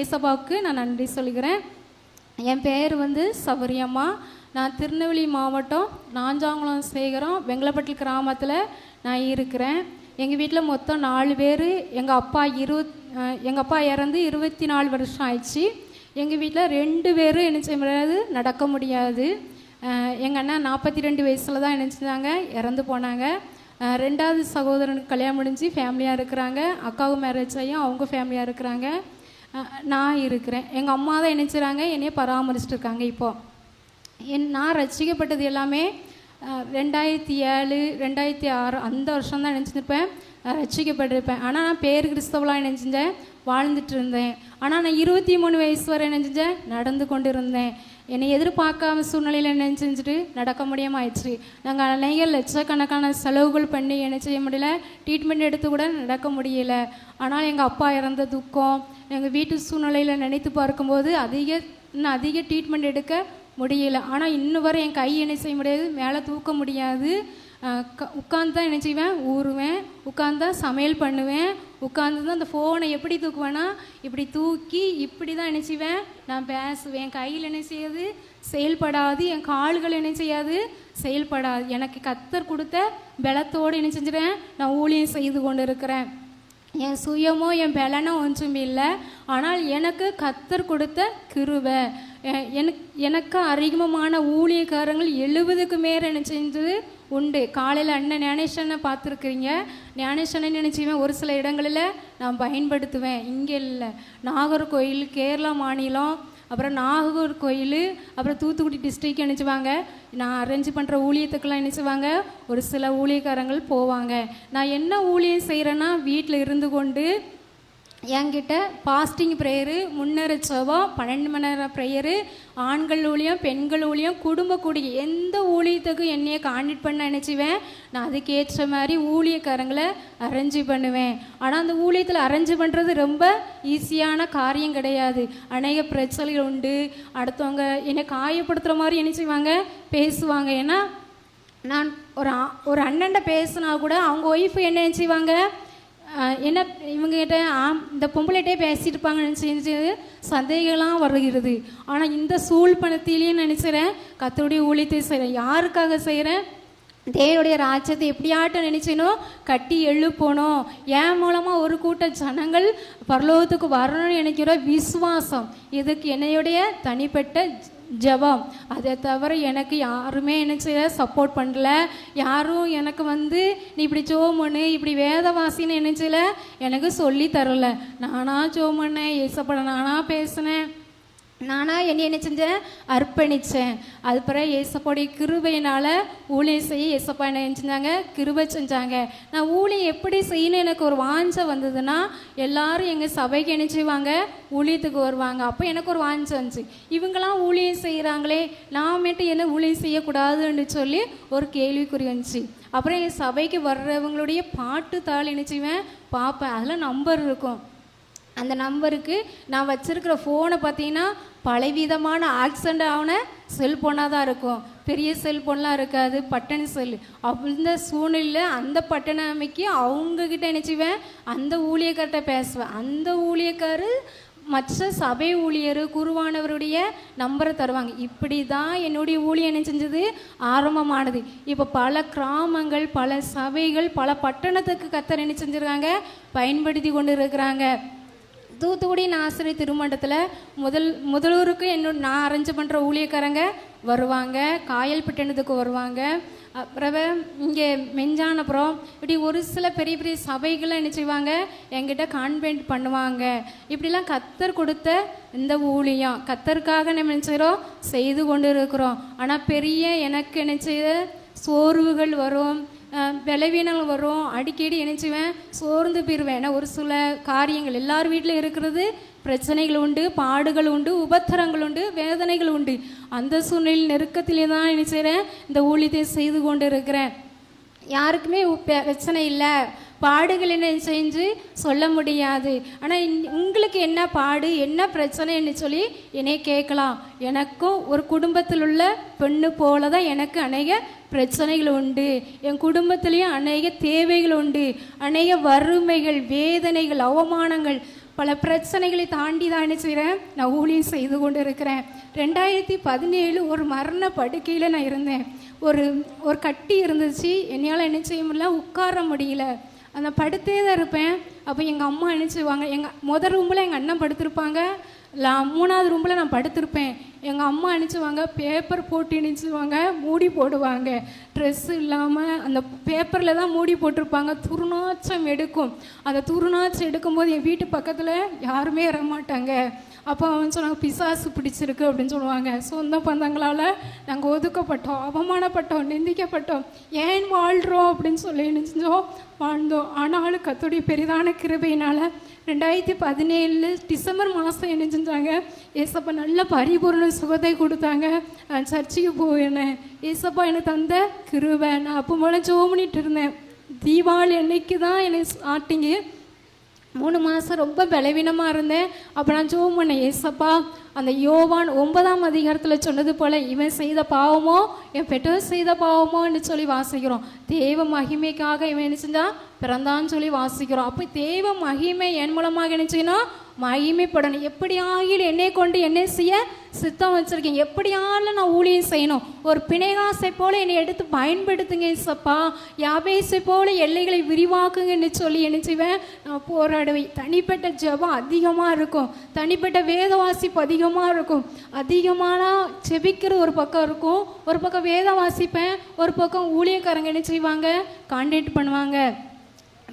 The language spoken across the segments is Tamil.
ஏசபாவுக்கு நான் நன்றி சொல்கிறேன். என் பேர் வந்து சபரியம்மா. நான் திருநெல்வேலி மாவட்டம் நாஞ்சாங்குளம் சேகரம் வெங்கலப்பட்டில் கிராமத்தில் நான் இருக்கிறேன். எங்கள் வீட்டில் மொத்தம் நாலு பேர். எங்கள் அப்பா இரு எங்கள் அப்பா இறந்து இருபத்தி நாலு வருஷம் ஆயிடுச்சு. எங்கள் வீட்டில் ரெண்டு பேரும் என்ன செய்ய முடியாது நடக்க முடியாது. எங்கள் அண்ணன் நாற்பத்தி ரெண்டு வயசில் தான் என்ன இறந்து போனாங்க. ரெண்டாவது சகோதரனுக்கு கல்யாணம் முடிஞ்சு ஃபேமிலியாக இருக்கிறாங்க. அக்காவும் மேரேஜ் ஆகியும் அவங்க ஃபேமிலியாக இருக்கிறாங்க. நான் இருக்கிறேன். எங்கள் அம்மா தான் என்ன என்னையே என்னைய பராமரிச்சுட்டு இருக்காங்க இப்போது என் நான் ரசிக்கப்பட்டது எல்லாமே ரெண்டாயிரத்தி ஏழு ரெண்டாயிரத்தி ஆறு அந்த வருஷம் தான் நினச்சிருப்பேன் ரசிக்கப்பட்டிருப்பேன். ஆனால் நான் பேர் கிறிஸ்தவளாக நினச்சிருந்தேன் வாழ்ந்துட்டு இருந்தேன் ஆனால் நான் இருபத்தி மூணு வயசு வரை நினச்சிஞ்சேன் நடந்து கொண்டு இருந்தேன் என்னை எதிர்பார்க்காம சூழ்நிலையில் என்ன செஞ்சுட்டு நடக்க முடியாமல் ஆயிடுச்சு. நாங்கள் அநேக லட்சக்கணக்கான செலவுகள் பண்ணி என்ன செய்ய முடியல ட்ரீட்மெண்ட் எடுத்து கூட நடக்க முடியல. ஆனால் எங்கள் அப்பா இறந்த துக்கம் எங்கள் வீட்டு சூழ்நிலையில் நினைத்து பார்க்கும்போது அதிக இன்னும் அதிக ட்ரீட்மெண்ட் எடுக்க முடியல. ஆனால் இன்னும் வரை என் கை என்ன செய்ய முடியாது மேலே தூக்க முடியாது. உட்காந்து தான் என்ன செய்வேன்? ஊறுவேன். உட்காந்து தான் சமையல் பண்ணுவேன். உட்காந்து தான் அந்த ஃபோனை எப்படி தூக்குவேன்னா இப்படி தூக்கி இப்படி தான் என்ன செய்வேன்? நான் பேசுவேன். என் கையில் என்ன செய்யாது? செயல்படாது. என் கால்கள் என்ன செய்யாது? செயல்படாது. எனக்கு கத்தர் கொடுத்த பலத்தோடு என்ன செஞ்சுறேன் நான் ஊழியம் செய்து கொண்டு இருக்கிறேன் என் சுயமோ என் பலனோ ஒன்றும் இல்லை. ஆனால் எனக்கு கத்தர் கொடுத்த கிருபை எனக்கு எனக்கு அறிமுகமான ஊழியக்காரங்கள் எழுபதுக்கு மேல என்ன செஞ்சது உண்டு. காலையில் அண்ணன் ஞானேஸ்வரனை பார்த்துருக்குறீங்க. ஞானேஸ்வரனை நினச்சிவேன் ஒரு சில இடங்களில் நான் பயன்படுத்துவேன். இங்கே இல்லை. நாகர்கோயில் கேரளா மாநிலம் அப்புறம் நாகூர் கோயில் அப்புறம் தூத்துக்குடி டிஸ்ட்ரிக்ட் நினச்சிவாங்க நான் அரேஞ்ச் பண்ணுற ஊழியத்துக்கெல்லாம் நினச்சிவாங்க ஒரு சில ஊழியக்காரங்கள் போவாங்க. நான் என்ன ஊழியம் செய்கிறேன்னா வீட்டில் இருந்து கொண்டு என்கிட்ட பாஸ்டிங் ப்ரேயரு முன்னேற செவம் பன்னெண்டு மணி நேரம் ப்ரேயரு ஆண்கள் ஊழியம் பெண்கள் ஊழியம் குடும்ப கூடி எந்த ஊழியத்துக்கும் என்னையை கான்டெக்ட் பண்ண நினச்சிவேன் நான் அதுக்கேற்ற மாதிரி ஊழியக்காரங்களை அரேஞ்சு பண்ணுவேன். ஆனால் அந்த ஊழியத்தில் அரேஞ்சு பண்ணுறது ரொம்ப ஈஸியான காரியம் கிடையாது. அநேக பிரச்சனைகள் உண்டு. அடுத்தவங்க என்னை காயப்படுத்துகிற மாதிரி என்ன செய்வாங்க பேசுவாங்க. ஏன்னா நான் ஒரு ஒரு அண்ணன்ட்ட பேசுனா கூட அவங்க ஒய்ஃபு என்ன நினச்சிவாங்க? என்ன இவங்ககிட்ட ஆம் இந்த பொம்பளைகிட்டே பேசிட்டு இருப்பாங்கன்னு செஞ்சு சந்தேகம்லாம் வருகிறது. ஆனால் இந்த சூழ் பணத்திலேயே நினச்சிறேன் கத்தருடைய ஊழியத்தை செய்கிறேன் யாருக்காக செய்கிறேன் தேவனுடைய ராஜ்யத்தை எப்படியாட்டம் நினச்சினோ கட்டி எழுப்பணும் என் மூலமாக ஒரு கூட்ட ஜனங்கள் பரலோகத்துக்கு வரணும்னு நினைக்கிற விசுவாசம். இதுக்கு என்னையுடைய தனிப்பட்ட ஜெபம். அதை தவிர எனக்கு யாருமே எனக்கு செய்ய சப்போர்ட் பண்ணல. யாரும் எனக்கு வந்து நீ இப்படி ஜோம் இப்படி வேதவாசின்னு என்ன எனக்கு சொல்லி தரல. நானா ஜோம் ஏசப்பட நானா பேசினேன். நானா என்னை என்ன செஞ்சேன்? அர்ப்பணித்தேன் அது பிறகு ஏசப்பாடைய கிருபையினால் ஊழியம் செய்ய ஏசப்பா என்ன செஞ்சாங்க? கிருபை செஞ்சாங்க. நான் ஊழியம் எப்படி செய்யணும்? எனக்கு ஒரு வாஞ்சை வந்ததுன்னா எல்லாரும் எங்கள் சபைக்கு என்ன செய்வாங்க? ஊழியத்துக்கு வருவாங்க. அப்போ எனக்கு ஒரு வாஞ்சை வந்துச்சு. இவங்களாம் ஊழியம் செய்கிறாங்களே நான் மட்டும் என்ன ஊழியம் செய்யக்கூடாதுன்னு சொல்லி ஒரு கேள்விக்குறி வந்துச்சு. அப்புறம் என் சபைக்கு வர்றவங்களுடைய பாட்டு தாள் என்ன செய்வேன்? பார்ப்பேன். அதில் நம்பர் இருக்கும். அந்த நம்பருக்கு நான் வச்சுருக்கிற ஃபோனை பார்த்தீங்கன்னா பலவிதமான ஆக்சிடெண்ட் ஆன செல்ஃபோனாக தான் இருக்கும். பெரிய செல்ஃபோன்லாம் இருக்காது பட்டன் செல் அந்த சூழ்நிலையில் அந்த பட்டனை அமைக்கி அவங்கக்கிட்ட நினச்சிவேன். அந்த ஊழியக்கார்ட்ட பேசுவேன். அந்த ஊழியக்காரு மற்ற சபை ஊழியர் குருவானவருடைய நம்பரை தருவாங்க. இப்படி தான் என்னுடைய ஊழியம் என்ன செஞ்சது? ஆரம்பமானது. இப்போ பல கிராமங்கள் பல சபைகள் பல பட்டணத்துக்கு கத்தர் என்ன செஞ்சுருக்காங்க? பயன்படுத்தி கொண்டு இருக்கிறாங்க. தூத்துக்குடி நாசிரி திருமண்டத்தில் முதல் முதலூருக்கு என்னோட நான் அரேஞ்ச் பண்ணுற ஊழியக்காரங்க வருவாங்க காயல் பட்டணத்துக்கு வருவாங்க. அப்புறம் இங்கே மெஞ்சானப்புறம் இப்படி ஒரு சில பெரிய பெரிய சபைகளை என்ன செய்வாங்க? என்கிட்ட கான்வென்ட் பண்ணுவாங்க. இப்படிலாம் கத்தர் கொடுத்த இந்த ஊழியம். கத்தருக்காக நம்ம என்ன செய்து கொண்டு இருக்கிறோம் ஆனால் பெரிய எனக்கு என்ன சோர்வுகள் வரும். அஹ் வரும். அடிக்கடி இணைச்சுவேன் சோர்ந்து போயிடுவேன் ஏன்னா ஒரு சில காரியங்கள் எல்லார் வீட்டிலும் இருக்கிறது. பிரச்சனைகள் உண்டு பாடுகள் உண்டு உபத்திரங்கள் உண்டு வேதனைகள் உண்டு. அந்த சூழ்நிலை நெருக்கத்திலே தான் என்ன செய்கிறேன் இந்த ஊழியத்தை செய்து கொண்டு இருக்கிறேன் யாருக்குமே பிரச்சனை இல்லை. பாடுகள் என்ன செஞ்சு சொல்ல முடியாது. ஆனால் உங்களுக்கு என்ன பாடு என்ன பிரச்சனைன்னு சொல்லி என்னை கேட்கலாம். எனக்கும் ஒரு குடும்பத்தில் உள்ள பெண்ணு போல தான் எனக்கு அநேக பிரச்சனைகள் உண்டு. என் குடும்பத்திலையும் அநேக தேவைகள் உண்டு. அநேக வறுமைகள் வேதனைகள் அவமானங்கள் பல பிரச்சனைகளை தாண்டி தான் என்ன செய்கிறேன் நான் ஊழியம் செய்து கொண்டு இருக்கிறேன் ரெண்டாயிரத்தி பதினேழு ஒரு மரண படுக்கையில் நான் இருந்தேன். ஒரு ஒரு கட்டி இருந்துச்சு. என்னையால் என்ன செய்ய முடியல உட்கார முடியல. அந்த படுத்தே தான் இருப்பேன். அப்போ எங்கள் அம்மா என்ன எங்கள் முதல் ரூமில் எங்கள் அண்ணன் படுத்திருப்பாங்க. லா- மூணாவது ரூமில் நான் படுத்திருப்பேன். எங்கள் அம்மா அனுப்பிச்சுவாங்க பேப்பர் போட்டு அனுப்பிச்சுவாங்க மூடி போடுவாங்க. ட்ரெஸ் இல்லாமல் அந்த பேப்பரில் தான் மூடி போட்டிருப்பாங்க. துருநாச்சம் எடுக்கும். அந்த துருநாச்சம் எடுக்கும்போது என் வீட்டு பக்கத்தில் யாருமே வரமாட்டாங்க. அப்போ அவன் சொன்னாங்க பிசாசு பிடிச்சிருக்கு அப்படின்னு சொல்லுவாங்க. சொந்த பந்தங்களால் நாங்கள் ஒதுக்கப்பட்டோம் அவமானப்பட்டோம் நிந்திக்கப்பட்டோம். ஏன் வாழ்கிறோம் அப்படின்னு சொல்லி நினைச்சோம் வாழ்ந்தோம் ஆனாலும் கத்துடைய பெரிதான கிருபையினால் ரெண்டாயிரத்தி பதினேழு டிசம்பர் மாதம் என்ன செஞ்சாங்க? ஏசப்பா நல்ல பரிபூர்ண சுகத்தை கொடுத்தாங்க. நான் சர்ச்சுக்கு போயினேன் ஏசப்பா எனக்கு தந்த கிருவை நான் அப்போ போல ஜோ பண்ணிட்டு இருந்தேன். தீபாவளி அன்னைக்கு தான் என்னை ஸ்டார்டிங்கு மூணு மாதம் ரொம்ப பலவீனமாக இருந்தேன். அப்போ நான் ஜோம் பண்ண ஏசப்பா அந்த யோவான் ஒன்பதாம் அதிகாரத்தில் சொன்னது போல் இவன் செய்த பாவமோ என் பெற்றோர் செய்த பாவமோன்னு சொல்லி வாசிக்கிறோம். தேவ மகிமைக்காக இவன் என்ன செஞ்சான்? பிறந்தான்னு சொல்லி வாசிக்கிறோம். அப்போ தேவ மகிமை என் மூலமாக என்ன மகிமைப்படணும். எப்படி ஆகிலும் என்னை கொண்டு என்ன செய்ய சித்தம் வச்சுருக்கீங்க. எப்படியாலும் நான் ஊழியம் செய்யணும். ஒரு பிணைகாசை போல என்னை எடுத்து பயன்படுத்துங்க சப்பா யாபேசை போல எல்லைகளை விரிவாக்குங்கன்னு சொல்லி என்ன செய்வேன்? நான் போராடுவேன். தனிப்பட்ட ஜெபம் அதிகமாக இருக்கும். தனிப்பட்ட வேத வாசிப்பு அதிகமாக இருக்கும். அதிகமான செபிக்கிற ஒரு பக்கம் இருக்கும். ஒரு பக்கம் வேத வாசிப்பேன். ஒரு பக்கம் ஊழியக்காரங்க என்ன செய்வாங்க? கான்டெக்ட் பண்ணுவாங்க.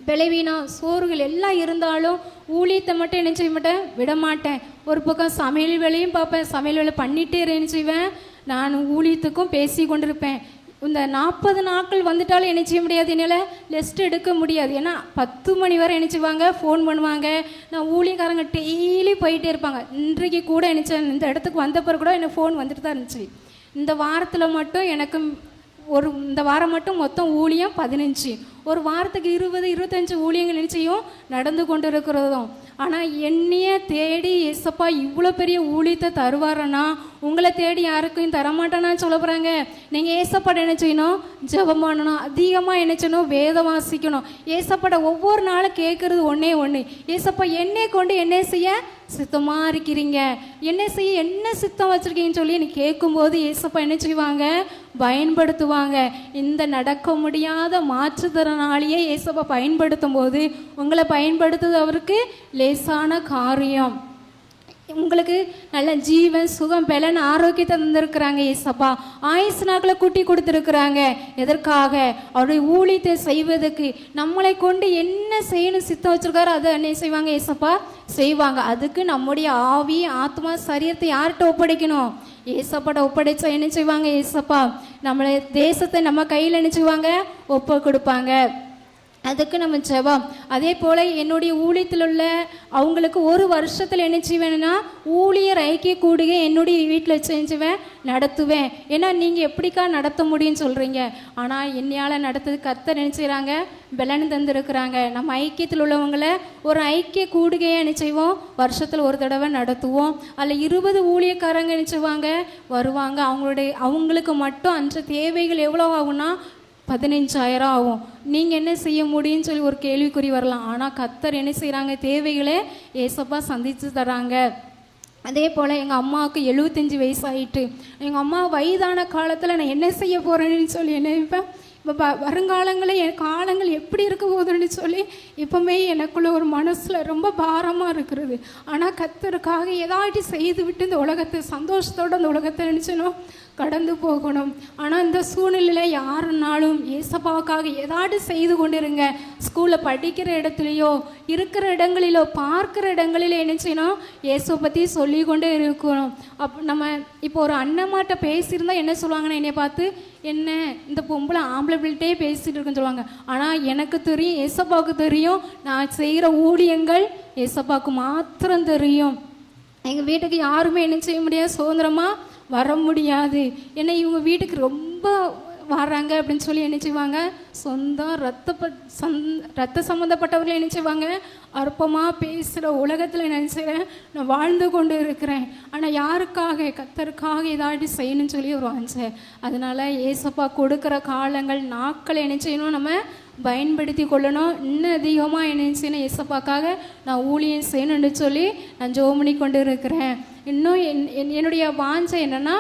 விளைவினா சோறுகள் எல்லாம் இருந்தாலும் ஊழியத்தை மட்டும் என்ன செய்ய மாட்டேன்? விட மாட்டேன் ஒரு பக்கம் சமையல் வேலையும் பார்ப்பேன். சமையல் வேலை பண்ணிட்டே என்ன செய்வேன்? நான் ஊழியத்துக்கும் பேசி கொண்டிருப்பேன். இந்த நாற்பது நாட்கள் வந்துட்டாலும் என்ன செய்ய முடியாது? என்னால் லெஸ்ட் எடுக்க முடியாது. ஏன்னா பத்து மணி வரை என்ன ஃபோன் பண்ணுவாங்க. நான் ஊழியக்காரங்க டெய்லி போயிட்டே இருப்பாங்க. இன்றைக்கு கூட என்ன இந்த இடத்துக்கு வந்த பிறகு கூட எனக்கு ஃபோன் வந்துட்டு தான் இருந்துச்சு. இந்த வாரத்தில் மட்டும் எனக்கு ஒரு இந்த வாரம் மட்டும் மொத்தம் ஊழியம் பதினஞ்சு. ஒரு வாரத்துக்கு இருபது இருபத்தஞ்சு ஊழியங்கள் நிச்சயம் நடந்து கொண்டு இருக்கிறதும் ஆனால் என்னைய தேடி ஏசப்பா இவ்வளோ பெரிய ஊழியத்தை தருவாரன்னா உங்களை தேடி யாருக்கும் தரமாட்டேனா சொல்ல போகிறாங்க நீங்கள் ஏசப்பாட என்ன செய்யணும்? ஜெபம் பண்ணணும். அதிகமாக என்ன செய்யணும்? வேதம் வாசிக்கணும். ஏசப்பாட ஒவ்வொரு நாளும் கேட்குறது ஒன்றே ஒன்று ஏசப்பா என்னை கொண்டு என்ன செய்ய சித்தமாக இருக்கிறீங்க? என்ன செய்ய என்ன சித்தம் வச்சுருக்கீங்கன்னு சொல்லி நீ கேட்கும்போது ஏசப்பா என்ன செய்வாங்க? பயன்படுத்துவாங்க. இந்த நடக்க முடியாத மாற்றுத்திறனாளியை இயேசுவை பயன்படுத்தும் போது உங்களை பயன்படுத்துவது அவருக்கு லேசான காரியம். உங்களுக்கு நல்ல ஜீவன் சுகம் பலன் ஆரோக்கியத்தை தந்திருக்கிறாங்க ஏசப்பா ஆயுசு நாட்களை கூட்டி கொடுத்துருக்குறாங்க. எதற்காக? அவருடைய ஊழியத்தை செய்வதற்கு. நம்மளை கொண்டு என்ன செய்யணும் சித்தம் வச்சிருக்காரோ அதை என்ன செய்வாங்க ஏசப்பா செய்வாங்க. அதுக்கு நம்முடைய ஆவி ஆத்மா சரீரத்தை யார்கிட்ட ஒப்படைக்கணும்? ஏசப்பாட்ட ஒப்படைச்சா என்ன செய்வாங்க ஏசப்பா நம்மளை தேசத்தை நம்ம கையில் நினச்சிக்குவாங்க ஒப்பு கொடுப்பாங்க. அதுக்கு நம்ம ஜெபம். அதே போல் என்னுடைய ஊழியத்தில் உள்ள அவங்களுக்கு ஒரு வருஷத்தில் என்ன செய்வேன்னா ஊழியர் ஐக்கிய கூடுகை என்னுடைய வீட்டில் செஞ்சுவேன் நடத்துவேன். ஏன்னா நீங்கள் எப்படிக்கா நடத்த முடியும்னு சொல்கிறீங்க ஆனால் என்னையால் நடத்துறது கத்த நினச்சிக்கிறாங்க பலன் தந்துருக்கிறாங்க. நம்ம ஐக்கியத்தில் உள்ளவங்களை ஒரு ஐக்கிய கூடுகையை என்ன செய்வோம்? வருஷத்தில் ஒரு தடவை நடத்துவோம். அதில் இருபது ஊழியக்காரங்க என்ன செய்வாங்க? வருவாங்க. அவங்களுடைய அவங்களுக்கு மட்டும் அந்த தேவைகள் எவ்வளோ ஆகும்னா பதினஞ்சாயிரம் ஆகும். நீங்கள் என்ன செய்ய முடியும்னு சொல்லி ஒரு கேள்விக்குறி வரலாம். ஆனால் கத்தர் என்ன செய்கிறாங்க தேவைகளை ஏசப்பா சந்தித்து தராங்க அதே போல் எங்கள் அம்மாவுக்கு எழுபத்தஞ்சி வயசாயிட்டு. எங்கள் அம்மா வயதான காலத்தில் நான் என்ன செய்ய போகிறேன்னு சொல்லி நினைப்பேன் இப்போ ப வருங்காலங்களில் என் காலங்கள் எப்படி இருக்க போகுதுன்னு சொல்லி இப்போமே எனக்குள்ள ஒரு மனசில் ரொம்ப பாரமாக இருக்கிறது. ஆனால் கத்தருக்காக ஏதாட்டி செய்து விட்டு இந்த உலகத்தை சந்தோஷத்தோட இந்த உலகத்தை நினச்சணும் கடந்து போகணும். ஆனால் இந்த சூழ்நிலையில் யாருனாலும் ஏசப்பாவுக்காக ஏதாவது செய்து கொண்டிருங்க. ஸ்கூலில் படிக்கிற இடத்துலையோ இருக்கிற இடங்களிலோ பார்க்குற இடங்களிலோ என்ன செய்யணும்? இயேசுவை பற்றி சொல்லி கொண்டே இருக்கணும். அப் நம்ம இப்போ ஒரு அண்ணம்மாட்ட பேசியிருந்தா என்ன சொல்லுவாங்கன்னா என்னை பார்த்து என்ன இந்த பொம்பளை ஆம்பளை பேசிகிட்டு பேசிட்டு இருக்குன்னு சொல்லுவாங்க. ஆனால் எனக்கு தெரியும் ஏசப்பாவுக்கு தெரியும் நான் செய்கிற ஊழியங்கள் ஏசப்பாவுக்கு மாத்திரம் தெரியும். எங்கள் வீட்டுக்கு யாருமே என்ன செய்ய முடியாது. சுதந்திரமாக வர முடியாது. ஏன்னா இவங்க வீட்டுக்கு ரொம்ப வர்றாங்க அப்படின்னு சொல்லி என்ன செய்வாங்க? சொந்தம் ரத்த சந் ரத்த சம்மந்தப்பட்டவர்களை என்ன செய்வாங்க? அற்பமாக பேசுகிற உலகத்தில் நினச்சிக்கிறேன் நான் வாழ்ந்து கொண்டு இருக்கிறேன். ஆனால் யாருக்காக கத்தருக்காக ஏதாட்டி செய்யணும்னு சொல்லி ஒரு வாஞ்சை அதனால் ஏசப்பா கொடுக்குற காலங்கள் நாட்களை என்ன செய்யணும்? நம்ம பயன்படுத்தி கொள்ளணும். இன்னும் அதிகமாக என்ன செய்யணும்? ஏசப்பாக்காக நான் ஊழியம் செய்யணும்னு சொல்லி நான் ஜோமணி கொண்டு இருக்கிறேன். இன்னும் என் என்- என்னுடைய வாஞ்சை என்னென்னா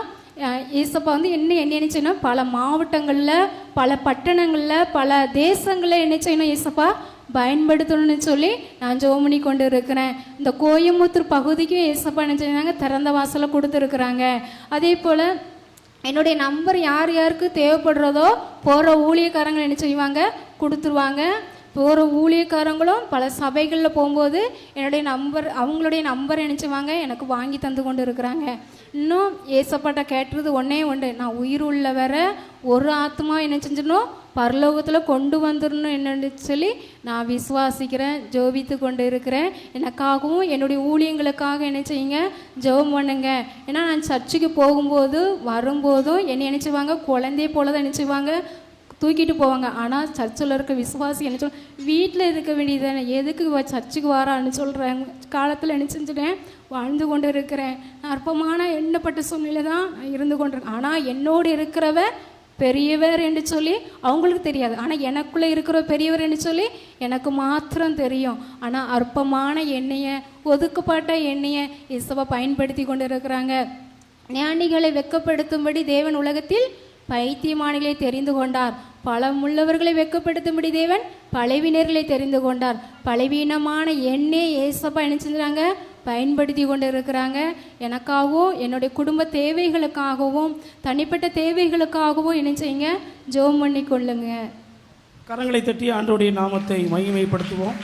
ஏசப்பா வந்து என்ன என்ன என்ன பல மாவட்டங்களில் பல பட்டணங்களில் பல தேசங்களில் என்ன செய்யணும் ஏசப்பா பயன்படுத்தணும்னு சொல்லி நான் ஜோமணி கொண்டு இருக்கிறேன். இந்த கோயம்புத்தூர் பகுதிக்கும் ஏசப்பா என்ன திறந்த வாசலை கொடுத்துருக்குறாங்க. அதே போல் என்னுடைய நம்பர் யார் யாருக்கு தேவைப்படுறதோ போகிற ஊழியக்காரங்க என்ன செய்வாங்க கொடுத்துருவாங்க. போகிற ஊழியக்காரங்களும் பல சபைகளில் போகும்போது என்னுடைய நம்பர் அவங்களுடைய நம்பர் நினச்சிவாங்க எனக்கு வாங்கி தந்து கொண்டு இருக்கிறாங்க இன்னும் ஏசப்பாட்ட கேட்டுறது ஒன்றே ஒன்று நான் உயிர் உள்ள வர ஒரு ஆத்மா என்ன செஞ்சிடணும் பரலோகத்தில் கொண்டு வந்துடணும் என்னன்னு சொல்லி நான் விசுவாசிக்கிறேன் ஜோபித்து கொண்டு இருக்கிறேன் எனக்காகவும் என்னுடைய ஊழியங்களுக்காக என்ன செய்யுங்க ஜெபம் பண்ணுங்க. ஏன்னா நான் சர்ச்சுக்கு போகும்போது வரும்போதும் என்னை நினச்சிவாங்க குழந்தைய போல தான் நினச்சிவாங்க தூக்கிட்டு போவாங்க. ஆனால் சர்ச்சில் இருக்க விசுவாசி என்ன சொல் வீட்டில் இருக்க வேண்டியதானே எதுக்கு சர்ச்சுக்கு வரான்னு சொல்கிறாங்க காலத்தில் என்ன செஞ்சுட்டேன்? வாழ்ந்து கொண்டு இருக்கிறேன். நான் அற்பமான எண்ணப்பட்ட சூழ்நிலை தான் நான் இருந்து கொண்டிருக்கேன். ஆனால் என்னோடு இருக்கிறவ பெரியவர் என்று சொல்லி அவங்களுக்கு தெரியாது. ஆனால் எனக்குள்ளே இருக்கிற பெரியவர் என்று சொல்லி எனக்கு மாத்திரம் தெரியும். ஆனால் அற்பமான எண்ணெயை ஒதுக்கப்பட்ட எண்ணெயை இசவை பயன்படுத்தி கொண்டு இருக்கிறாங்க. ஞானிகளை வெட்கப்படுத்தும்படி தேவன் உலகத்தில் பைத்தியமானிகளை தெரிந்து கொண்டார். பலமுள்ளவர்களை வெட்கப்படுத்தும்படி தேவன் பழவினர்களை தெரிந்து கொண்டார். பலவீனமான எண்ணே ஏசப்பா நினைச்சிருந்தாங்க பயன்படுத்தி கொண்டு இருக்கிறாங்க எனக்காகவும் என்னுடைய குடும்ப தேவைகளுக்காகவும் தனிப்பட்ட தேவைகளுக்காகவும் என்ன செய்யுங்க? ஜெபம் பண்ணி கொள்ளுங்க கரங்களை தட்டி ஆண்டோடைய நாமத்தை மகிமைப்படுத்துவோம்.